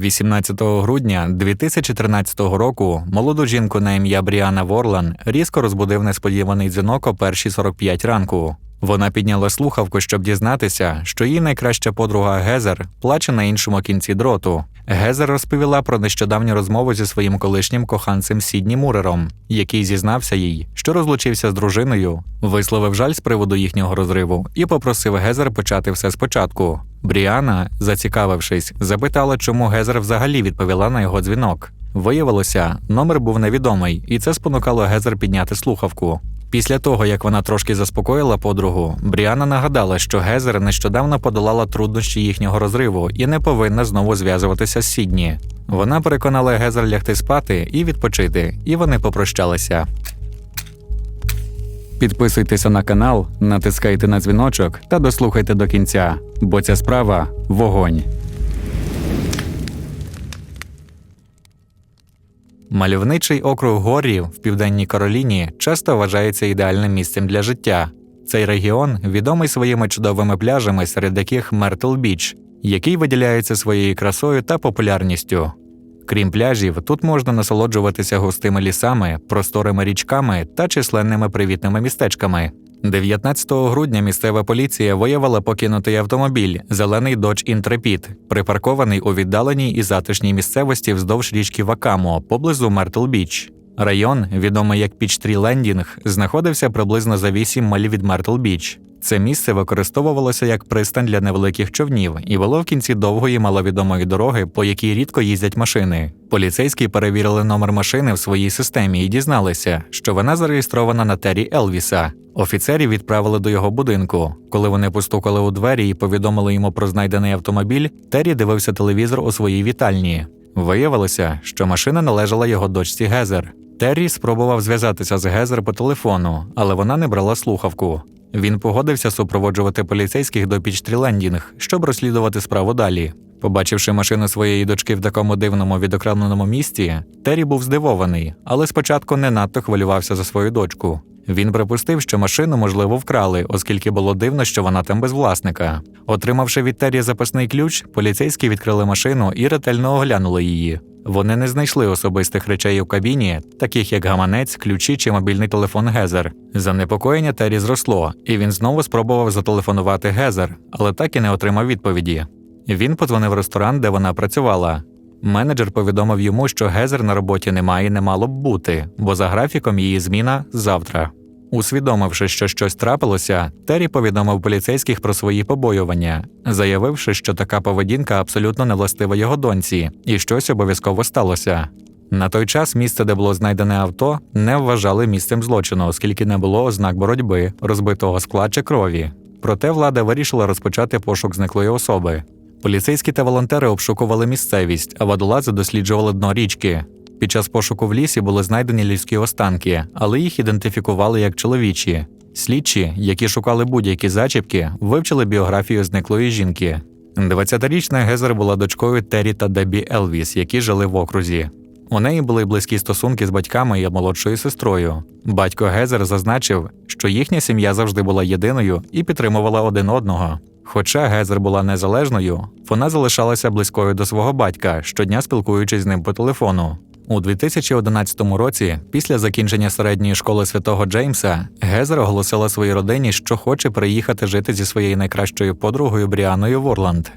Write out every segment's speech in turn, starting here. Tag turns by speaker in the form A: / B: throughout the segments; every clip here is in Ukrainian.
A: 18 грудня 2013 року молоду жінку на ім'я Бріана Ворлан різко розбудив несподіваний дзвінок о першій 45 ранку. Вона підняла слухавку, щоб дізнатися, що її найкраща подруга Гезер плаче на іншому кінці дроту. Гезер розповіла про нещодавню розмову зі своїм колишнім коханцем Сідні Мурером, який зізнався їй, що розлучився з дружиною, висловив жаль з приводу їхнього розриву і попросив Гезер почати все спочатку. Бріана, зацікавившись, запитала, чому Гезер взагалі відповіла на його дзвінок. Виявилося, номер був невідомий, і це спонукало Гезер підняти слухавку. Після того, як вона трошки заспокоїла подругу, Бріана нагадала, що Гезер нещодавно подолала труднощі їхнього розриву і не повинна знову зв'язуватися з Сідні. Вона переконала Гезер лягти спати і відпочити, і вони попрощалися. Підписуйтеся на канал, натискайте на дзвіночок та дослухайте до кінця, бо ця справа вогонь. Мальовничий округ Горі в південній Кароліні часто вважається ідеальним місцем для життя. Цей регіон відомий своїми чудовими пляжами, серед яких Мертл Біч, який виділяється своєю красою та популярністю. Крім пляжів, тут можна насолоджуватися густими лісами, просторими річками та численними привітними містечками. 19 грудня місцева поліція виявила покинутий автомобіль зелений Dodge Intrepid, припаркований у віддаленій і затишній місцевості вздовж річки Вакамо поблизу Мертл Біч. Район, відомий як Пічтрі Лендінг, знаходився приблизно за 8 миль від Мертл Біч. Це місце використовувалося як пристань для невеликих човнів і вело в кінці довгої маловідомої дороги, по якій рідко їздять машини. Поліцейські перевірили номер машини в своїй системі і дізналися, що вона зареєстрована на Террі Елвіса. Офіцерів відправили до його будинку. Коли вони постукали у двері і повідомили йому про знайдений автомобіль, Террі дивився телевізор у своїй вітальні. Виявилося, що машина належала його дочці Гезер. Террі спробував зв'язатися з Гезер по телефону, але вона не брала слухавку. Він погодився супроводжувати поліцейських до Пічтрілендінг, щоб розслідувати справу далі. Побачивши машину своєї дочки в такому дивному відокремленому місці, Террі був здивований, але спочатку не надто хвилювався за свою дочку. Він припустив, що машину, можливо, вкрали, оскільки було дивно, що вона там без власника. Отримавши від Террі запасний ключ, поліцейські відкрили машину і ретельно оглянули її. Вони не знайшли особистих речей у кабіні, таких як гаманець, ключі чи мобільний телефон Гезер. Занепокоєння Террі зросло, і він знову спробував зателефонувати Гезер, але так і не отримав відповіді. Він подзвонив в ресторан, де вона працювала. Менеджер повідомив йому, що Гезер на роботі немає і не мало б бути, бо за графіком її зміна завтра. Усвідомивши, що щось трапилося, Террі повідомив поліцейських про свої побоювання, заявивши, що така поведінка абсолютно не властива його доньці, і щось обов'язково сталося. На той час місце, де було знайдене авто, не вважали місцем злочину, оскільки не було ознак боротьби, розбитого скла чи крові. Проте влада вирішила розпочати пошук зниклої особи. Поліцейські та волонтери обшукували місцевість, а водолази досліджували дно річки. Під час пошуку в лісі були знайдені людські останки, але їх ідентифікували як чоловічі. Слідчі, які шукали будь-які зачіпки, вивчили біографію зниклої жінки. 20-річна Гезер була дочкою Террі та Дебі Елвіс, які жили в окрузі. У неї були близькі стосунки з батьками і молодшою сестрою. Батько Гезер зазначив, що їхня сім'я завжди була єдиною і підтримувала один одного. Хоча Гезер була незалежною, вона залишалася близькою до свого батька, щодня спілкуючись з ним по телефону. У 2011 році, після закінчення середньої школи святого Джеймса, Гезер оголосила своїй родині, що хоче приїхати жити зі своєю найкращою подругою Бріаною Ворланд.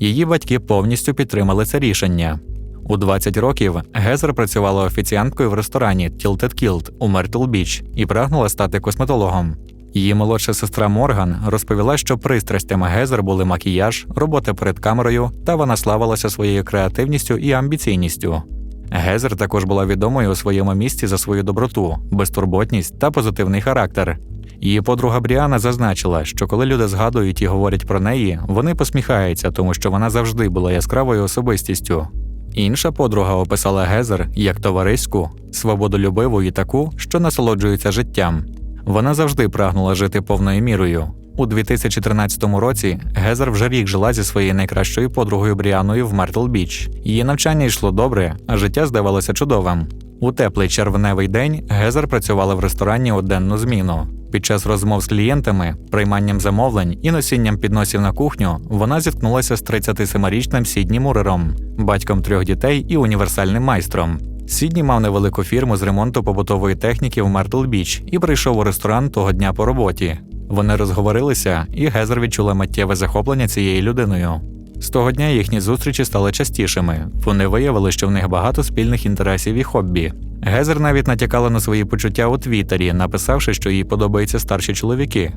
A: Її батьки повністю підтримали це рішення. У 20 років Гезер працювала офіціанткою в ресторані Tilted Kilt у Мертл Біч і прагнула стати косметологом. Її молодша сестра Морган розповіла, що пристрастями Гезер були макіяж, робота перед камерою, та вона славилася своєю креативністю і амбіційністю. Гезер також була відомою у своєму місті за свою доброту, безтурботність та позитивний характер. Її подруга Бріана зазначила, що коли люди згадують і говорять про неї, вони посміхаються, тому що вона завжди була яскравою особистістю. Інша подруга описала Гезер як товариську, свободолюбиву і таку, що насолоджується життям. Вона завжди прагнула жити повною мірою. У 2013 році Гезер вже рік жила зі своєю найкращою подругою Бріаною в Мертл Біч. Її навчання йшло добре, а життя здавалося чудовим. У теплий червневий день Гезер працювала в ресторані у денну зміну. Під час розмов з клієнтами, прийманням замовлень і носінням підносів на кухню вона зіткнулася з 37-річним Сідні Мурером, батьком трьох дітей і універсальним майстром. Сідні мав невелику фірму з ремонту побутової техніки в Мертл Біч і прийшов у ресторан того дня по роботі. Вони розговорилися, і Гезер відчула миттєве захоплення цією людиною. З того дня їхні зустрічі стали частішими. Вони виявили, що в них багато спільних інтересів і хобі. Гезер навіть натякала на свої почуття у Твіттері, написавши, що їй подобаються старші чоловіки.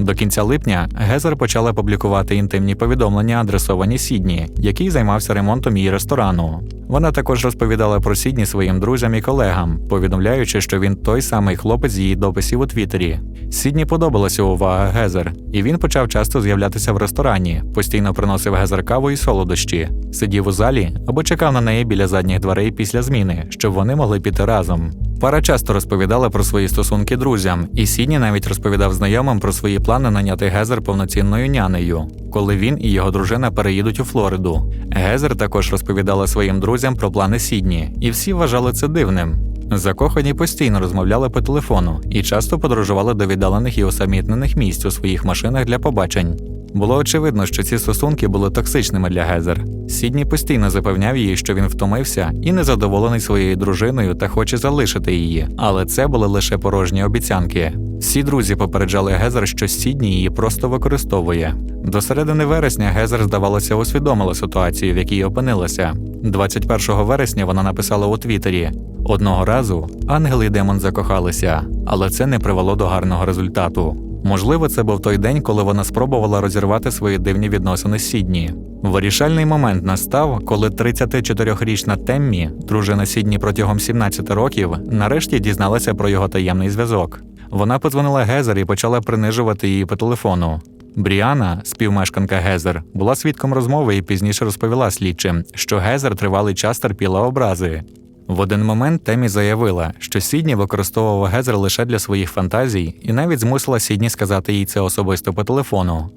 A: До кінця липня Гезер почала публікувати інтимні повідомлення, адресовані Сідні, який займався ремонтом її ресторану. Вона також розповідала про Сідні своїм друзям і колегам, повідомляючи, що він той самий хлопець з її дописів у Твіттері. Сідні подобалася увага Гезер, і він почав часто з'являтися в ресторані, постійно приносив Гезер каву і солодощі, сидів у залі або чекав на неї біля задніх дверей після зміни, щоб вони могли піти разом. Пара часто розповідала про свої стосунки друзям, і Сідні навіть розповідав знайомим про свої плани наняти Гезер повноцінною нянею, коли він і його дружина переїдуть у Флориду. Гезер також розповідала своїм друзям про плани Сідні, і всі вважали це дивним. Закохані постійно розмовляли по телефону і часто подорожували до віддалених і усамітнених місць у своїх машинах для побачень. Було очевидно, що ці стосунки були токсичними для Гезер. Сідні постійно запевняв її, що він втомився і незадоволений своєю дружиною та хоче залишити її, але це були лише порожні обіцянки. Всі друзі попереджали Гезер, що Сідні її просто використовує. До середини вересня Гезер, здавалося, усвідомила ситуацію, в якій опинилася. 21 вересня вона написала у Твіттері: одного разу ангел і демон закохалися, але це не привело до гарного результату. Можливо, це був той день, коли вона спробувала розірвати свої дивні відносини з Сідні. Вирішальний момент настав, коли 34-річна Теммі, дружина Сідні протягом 17 років, нарешті дізналася про його таємний зв'язок. Вона подзвонила Гезер і почала принижувати її по телефону. Бріана, співмешканка Гезер, була свідком розмови і пізніше розповіла слідчим, що Гезер тривалий час терпіла образи. В один момент Темі заявила, що Сідні використовував Гезер лише для своїх фантазій і навіть змусила Сідні сказати їй це особисто по телефону.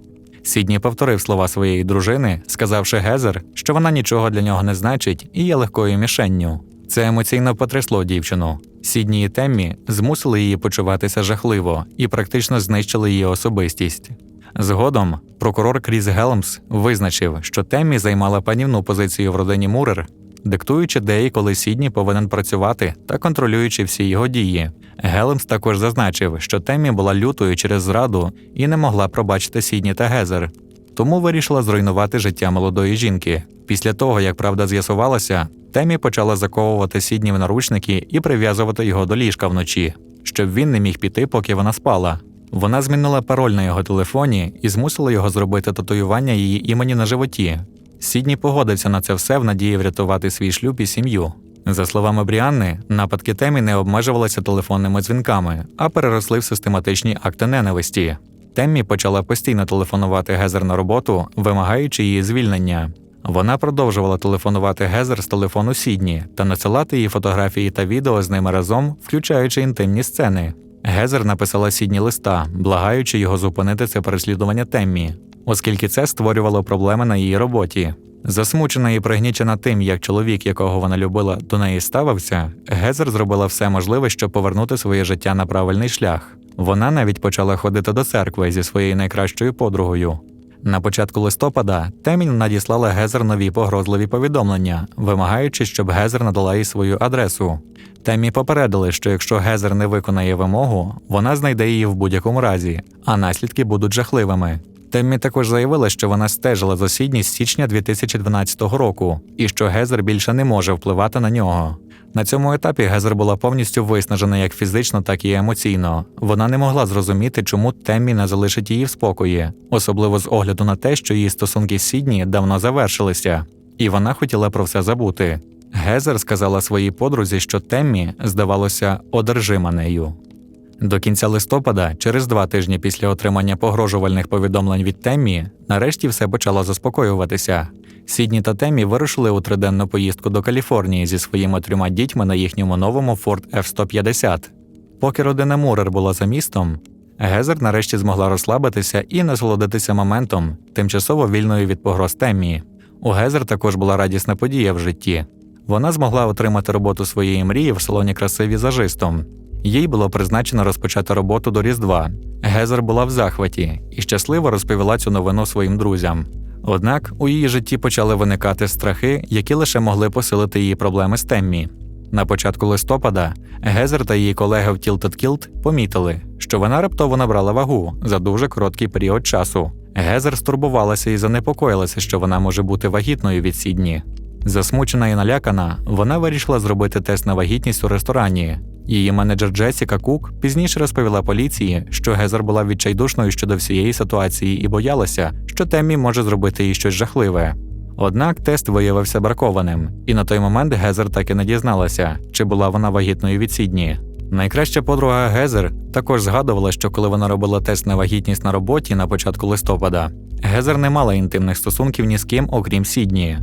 A: Сідні повторив слова своєї дружини, сказавши Гезер, що вона нічого для нього не значить і є легкою мішенню. Це емоційно потрясло дівчину. Сідні і Теммі змусили її почуватися жахливо і практично знищили її особистість. Згодом прокурор Кріс Гелмс визначив, що Теммі займала панівну позицію в родині Мурер, диктуючи, де і коли Сідні повинен працювати та контролюючи всі його дії. Гелмс також зазначив, що Теммі була лютою через зраду і не могла пробачити Сідні та Гезер, тому вирішила зруйнувати життя молодої жінки. Після того, як правда з'ясувалася, Темі почала заковувати Сідні в наручники і прив'язувати його до ліжка вночі, щоб він не міг піти, поки вона спала. Вона змінила пароль на його телефоні і змусила його зробити татуювання її імені на животі. Сідні погодився на це все в надії врятувати свій шлюб і сім'ю. За словами Бріанни, нападки Темі не обмежувалися телефонними дзвінками, а переросли в систематичні акти ненависті. Теммі почала постійно телефонувати Гезер на роботу, вимагаючи її звільнення. Вона продовжувала телефонувати Гезер з телефону Сідні та надсилати їй фотографії та відео з ними разом, включаючи інтимні сцени. Гезер написала Сідні листа, благаючи його зупинити це переслідування Теммі, оскільки це створювало проблеми на її роботі. Засмучена і пригнічена тим, як чоловік, якого вона любила, до неї ставився, Гезер зробила все можливе, щоб повернути своє життя на правильний шлях. Вона навіть почала ходити до церкви зі своєю найкращою подругою. На початку листопада Темінь надіслала Гезер нові погрозливі повідомлення, вимагаючи, щоб Гезер надала їй свою адресу. Темі попередили, що якщо Гезер не виконає вимогу, вона знайде її в будь-якому разі, а наслідки будуть жахливими. Теммі також заявила, що вона стежила за Сідні з січня 2012 року і що Гезер більше не може впливати на нього. На цьому етапі Гезер була повністю виснажена як фізично, так і емоційно. Вона не могла зрозуміти, чому Теммі не залишить її в спокої, особливо з огляду на те, що її стосунки з Сідні давно завершилися, і вона хотіла про все забути. Гезер сказала своїй подрузі, що Теммі, здавалося, одержима нею. До кінця листопада, через два тижні після отримання погрожувальних повідомлень від Теммі, нарешті все почало заспокоюватися. Сідні та Теммі вирушили у триденну поїздку до Каліфорнії зі своїми трьома дітьми на їхньому новому Ford F-150. Поки родина Мурер була за містом, Гезер нарешті змогла розслабитися і насолодитися моментом, тимчасово вільною від погроз Теммі. У Гезер також була радісна подія в житті. Вона змогла отримати роботу своєї мрії в салоні краси візажистом. Їй було призначено розпочати роботу до Різдва. Гезер була в захваті і щасливо розповіла цю новину своїм друзям. Однак у її житті почали виникати страхи, які лише могли посилити її проблеми з Теммі. На початку листопада Гезер та її колеги в Kilt помітили, що вона раптово набрала вагу за дуже короткий період часу. Гезер стурбувалася і занепокоїлася, що вона може бути вагітною від Сідні. Засмучена і налякана, вона вирішила зробити тест на вагітність у ресторані. Її менеджер Джесіка Кук пізніше розповіла поліції, що Гезер була відчайдушною щодо всієї ситуації і боялася, що Теммі може зробити їй щось жахливе. Однак тест виявився бракованим, і на той момент Гезер так і не дізналася, чи була вона вагітною від Сідні. Найкраща подруга Гезер також згадувала, що коли вона робила тест на вагітність на роботі на початку листопада, Гезер не мала інтимних стосунків ні з ким, окрім Сідні.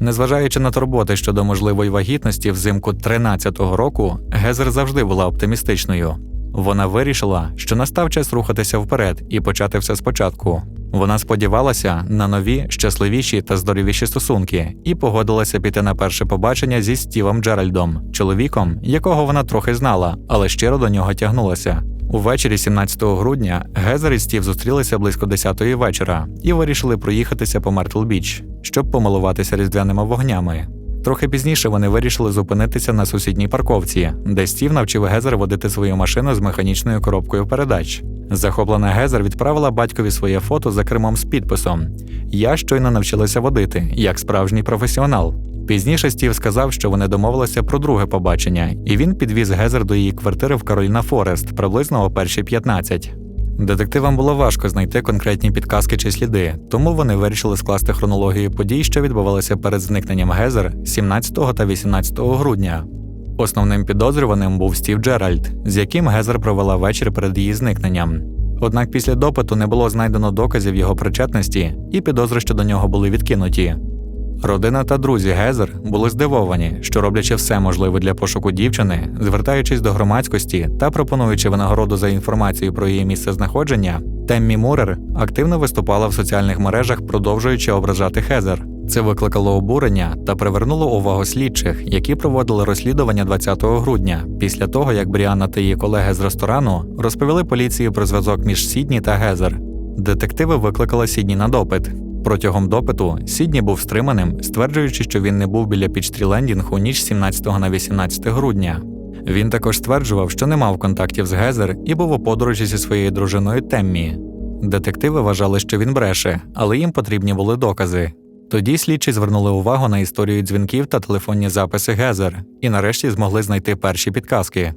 A: Незважаючи на турботи щодо можливої вагітності взимку 13-го року, Гезер завжди була оптимістичною. Вона вирішила, що настав час рухатися вперед і почати все спочатку. Вона сподівалася на нові, щасливіші та здоровіші стосунки і погодилася піти на перше побачення зі Стівом Джеральдом, чоловіком, якого вона трохи знала, але щиро до нього тягнулася. Увечері 17 грудня Гезер і Стів зустрілися близько 10-ї вечора і вирішили проїхатися по Мертл Біч, щоб помилуватися різдвяними вогнями. Трохи пізніше вони вирішили зупинитися на сусідній парковці, де Стів навчив Гезер водити свою машину з механічною коробкою передач. Захоплена Гезер відправила батькові своє фото за кермом з підписом: Я щойно навчилася водити, як справжній професіонал. Пізніше Стів сказав, що вони домовилися про друге побачення, і він підвіз Гезер до її квартири в Кароліна Форест приблизно о першій 15. Детективам було важко знайти конкретні підказки чи сліди, тому вони вирішили скласти хронологію подій, що відбувалися перед зникненням Гезер 17 та 18 грудня. Основним підозрюваним був Стів Джеральд, з яким Гезер провела вечір перед її зникненням. Однак після допиту не було знайдено доказів його причетності, і підозри щодо нього були відкинуті. Родина та друзі Гезер були здивовані, що роблячи все можливе для пошуку дівчини, звертаючись до громадськості та пропонуючи винагороду за інформацію про її місце знаходження, Теммі Мурер активно виступала в соціальних мережах, продовжуючи ображати Гезер. Це викликало обурення та привернуло увагу слідчих, які проводили розслідування 20 грудня, після того як Бріанна та її колеги з ресторану розповіли поліції про зв'язок між Сідні та Гезер. Детективи викликали Сідні на допит. Протягом допиту Сідні був стриманим, стверджуючи, що він не був біля Пічтрі Лендінг у ніч 17 на 18 грудня. Він також стверджував, що не мав контактів з Гезер і був у подорожі зі своєю дружиною Теммі. Детективи вважали, що він бреше, але їм потрібні були докази. Тоді слідчі звернули увагу на історію дзвінків та телефонні записи Гезер і нарешті змогли знайти перші підказки.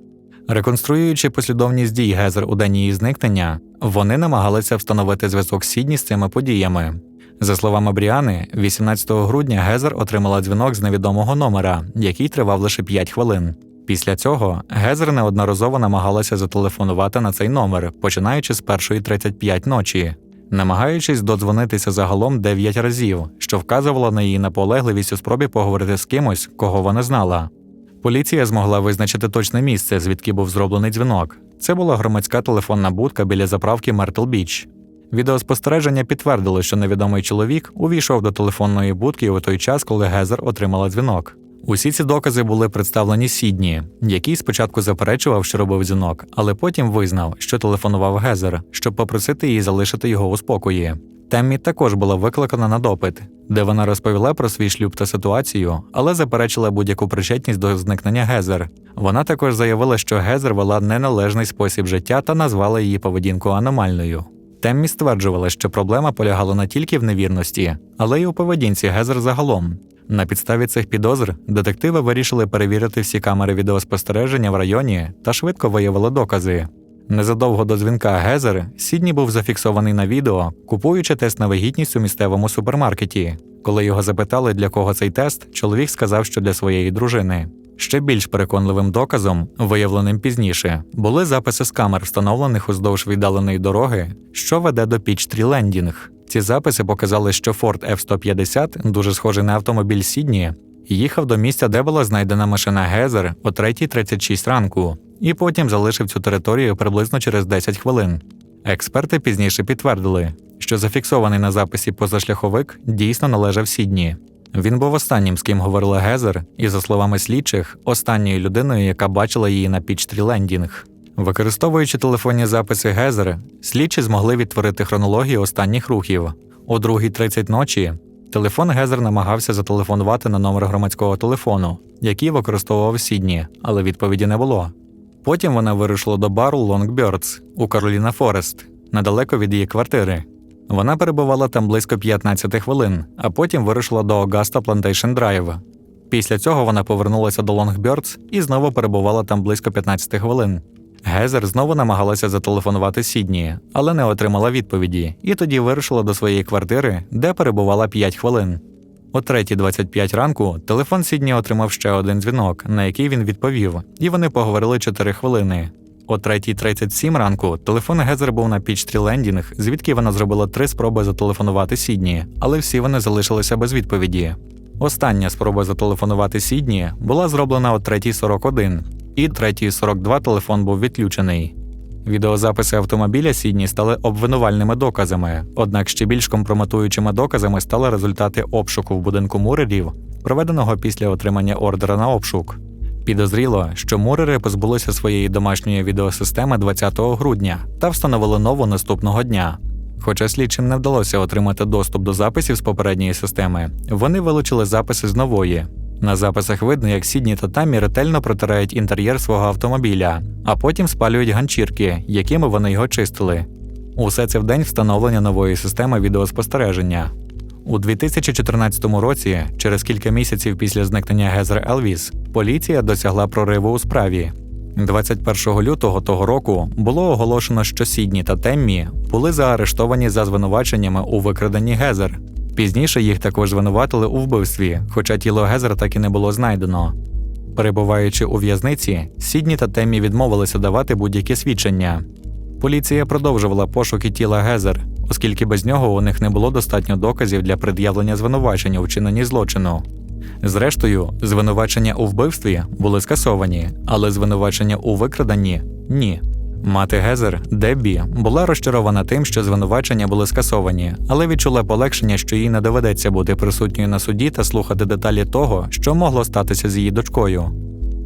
A: Реконструюючи послідовність дій Гезер у день її зникнення, вони намагалися встановити зв'язок Сідні з цими подіями. За словами Бріани, 18 грудня Гезер отримала дзвінок з невідомого номера, який тривав лише 5 хвилин. Після цього Гезер неодноразово намагалася зателефонувати на цей номер, починаючи з 1.35 ночі, намагаючись додзвонитися загалом 9 разів, що вказувало на її наполегливість у спробі поговорити з кимось, кого вона знала. Поліція змогла визначити точне місце, звідки був зроблений дзвінок. Це була громадська телефонна будка біля заправки Мертл Біч. Відеоспостереження підтвердило, що невідомий чоловік увійшов до телефонної будки у той час, коли Гезер отримала дзвінок. Усі ці докази були представлені Сідні, який спочатку заперечував, що робив дзвінок, але потім визнав, що телефонував Гезер, щоб попросити її залишити його у спокої. Теммі також була викликана на допит, де вона розповіла про свій шлюб та ситуацію, але заперечила будь-яку причетність до зникнення Гезер. Вона також заявила, що Гезер вела неналежний спосіб життя та назвала її поведінку аномальною. Теммі стверджувала, що проблема полягала не тільки в невірності, але й у поведінці Гезер загалом. На підставі цих підозр детективи вирішили перевірити всі камери відеоспостереження в районі та швидко виявили докази. Незадовго до дзвінка Гезер Сідні був зафіксований на відео, купуючи тест на вагітність у місцевому супермаркеті. Коли його запитали, для кого цей тест, чоловік сказав, що для своєї дружини. Ще більш переконливим доказом, виявленим пізніше, були записи з камер, встановлених уздовж віддаленої дороги, що веде до Пічтрі Лендінг. Ці записи показали, що Ford F-150, дуже схожий на автомобіль Сідні, їхав до місця, де була знайдена машина Гезер о 3.36 ранку, і потім залишив цю територію приблизно через 10 хвилин. Експерти пізніше підтвердили, що зафіксований на записі позашляховик дійсно належав Сідні. Він був останнім, з ким говорила Гезер, і, за словами слідчих, останньою людиною, яка бачила її на Пічтрі Лендінг. Використовуючи телефонні записи Гезер, слідчі змогли відтворити хронологію останніх рухів. О 2.30 ночі телефон Гезер намагався зателефонувати на номер громадського телефону, який використовував Сідні, але відповіді не було. Потім вона вирушила до бару Birds у Кароліна Форест, недалеко від її квартири. Вона перебувала там близько 15 хвилин, а потім вирушила до Augusta Plantation Drive. Після цього вона повернулася до Long і знову перебувала там близько 15 хвилин. Гезер знову намагалася зателефонувати Сідні, але не отримала відповіді, і тоді вирушила до своєї квартири, де перебувала 5 хвилин. О 3.25 ранку телефон Сідні отримав ще один дзвінок, на який він відповів, і вони поговорили 4 хвилини. О 3.37 ранку телефон Гезер був на Пічтрі Лендінг, звідки вона зробила три спроби зателефонувати Сідні, але всі вони залишилися без відповіді. Остання спроба зателефонувати Сідні була зроблена о 3.41, і 3.42 телефон був відключений. Відеозаписи автомобіля Сідні стали обвинувальними доказами, однак ще більш компрометуючими доказами стали результати обшуку в будинку Мурерів, проведеного після отримання ордера на обшук. Підозріло, що Мурери позбулися своєї домашньої відеосистеми 20 грудня та встановили нову наступного дня. Хоча слідчим не вдалося отримати доступ до записів з попередньої системи, вони вилучили записи з нової. На записах видно, як Сідні та Тамі ретельно протирають інтер'єр свого автомобіля, а потім спалюють ганчірки, якими вони його чистили. Усе це в день встановлення нової системи відеоспостереження. У 2014 році, через кілька місяців після зникнення Гезер Елвіс, поліція досягла прориву у справі. 21 лютого того року було оголошено, що Сідні та Теммі були заарештовані за звинуваченнями у викраденні Гезер. Пізніше їх також звинуватили у вбивстві, хоча тіло Гезер так і не було знайдено. Перебуваючи у в'язниці, Сідні та Теммі відмовилися давати будь-які свідчення. Поліція продовжувала пошуки тіла Гезер, оскільки без нього у них не було достатньо доказів для пред'явлення звинувачення у вчиненні злочину. Зрештою, звинувачення у вбивстві були скасовані, але звинувачення у викраданні ні. Мати Гезер, Деббі, була розчарована тим, що звинувачення були скасовані, але відчула полегшення, що їй не доведеться бути присутньою на суді та слухати деталі того, що могло статися з її дочкою.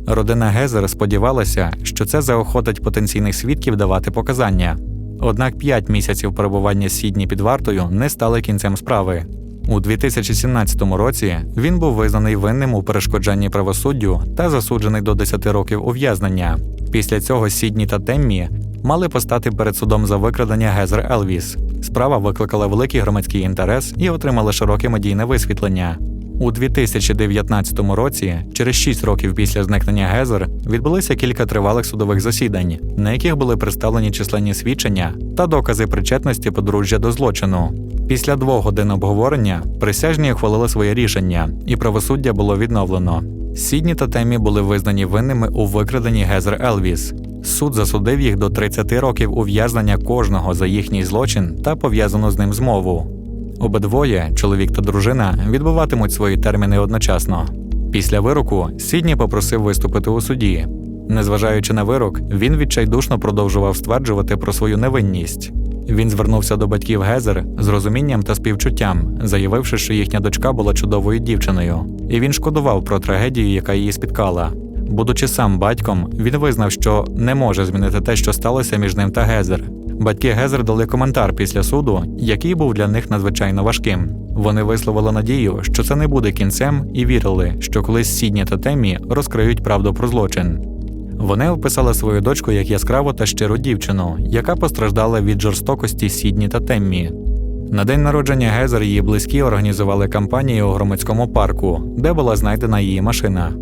A: Родина Гезер сподівалася, що це заохотить потенційних свідків давати показання. Однак п'ять місяців перебування Сідні під вартою не стали кінцем справи. У 2017 році він був визнаний винним у перешкоджанні правосуддю та засуджений до 10 років ув'язнення. Після цього Сідні та Теммі мали постати перед судом за викрадення Гезер Елвіс. Справа викликала великий громадський інтерес і отримала широке медійне висвітлення. У 2019 році, через 6 років після зникнення Гезер, відбулося кілька тривалих судових засідань, на яких були представлені численні свідчення та докази причетності подружжя до злочину. Після двох годин обговорення присяжні ухвалили своє рішення, і правосуддя було відновлено. Сідні та Темі були визнані винними у викраденні Гезер Елвіс. Суд засудив їх до 30 років ув'язнення кожного за їхній злочин та пов'язану з ним змову. Обидвоє, чоловік та дружина, відбуватимуть свої терміни одночасно. Після вироку Сідні попросив виступити у суді. Незважаючи на вирок, він відчайдушно продовжував стверджувати про свою невинність. Він звернувся до батьків Гезер з розумінням та співчуттям, заявивши, що їхня дочка була чудовою дівчиною, і він шкодував про трагедію, яка її спіткала. Будучи сам батьком, він визнав, що не може змінити те, що сталося між ним та Гезер. Батьки Гезер дали коментар після суду, який був для них надзвичайно важким. Вони висловили надію, що це не буде кінцем, і вірили, що колись Сідні та Темі розкриють правду про злочин. Вони описали свою дочку як яскраву та щиру дівчину, яка постраждала від жорстокості Сідні та Теммі. На день народження Гезер її близькі організували кампанію у громадському парку, де була знайдена її машина.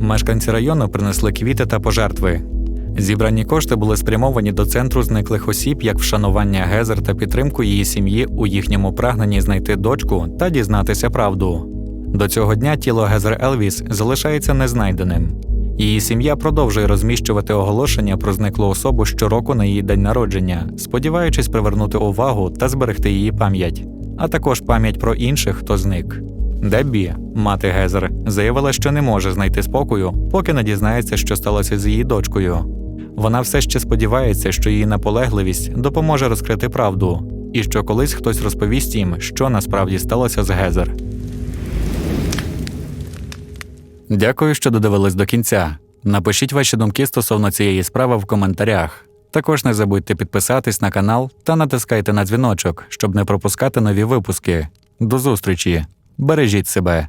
A: Мешканці району принесли квіти та пожертви. Зібрані кошти були спрямовані до центру зниклих осіб як вшанування Гезер та підтримку її сім'ї у їхньому прагненні знайти дочку та дізнатися правду. До цього дня тіло Гезер Елвіс залишається незнайденим. Її сім'я продовжує розміщувати оголошення про зниклу особу щороку на її день народження, сподіваючись привернути увагу та зберегти її пам'ять, а також пам'ять про інших, хто зник. Деббі, мати Гезер, заявила, що не може знайти спокою, поки не дізнається, що сталося з її дочкою. Вона все ще сподівається, що її наполегливість допоможе розкрити правду, і що колись хтось розповість їм, що насправді сталося з Гезер. Дякую, що додивились до кінця. Напишіть ваші думки стосовно цієї справи в коментарях. Також не забудьте підписатись на канал та натискайте на дзвіночок, щоб не пропускати нові випуски. До зустрічі! Бережіть себе!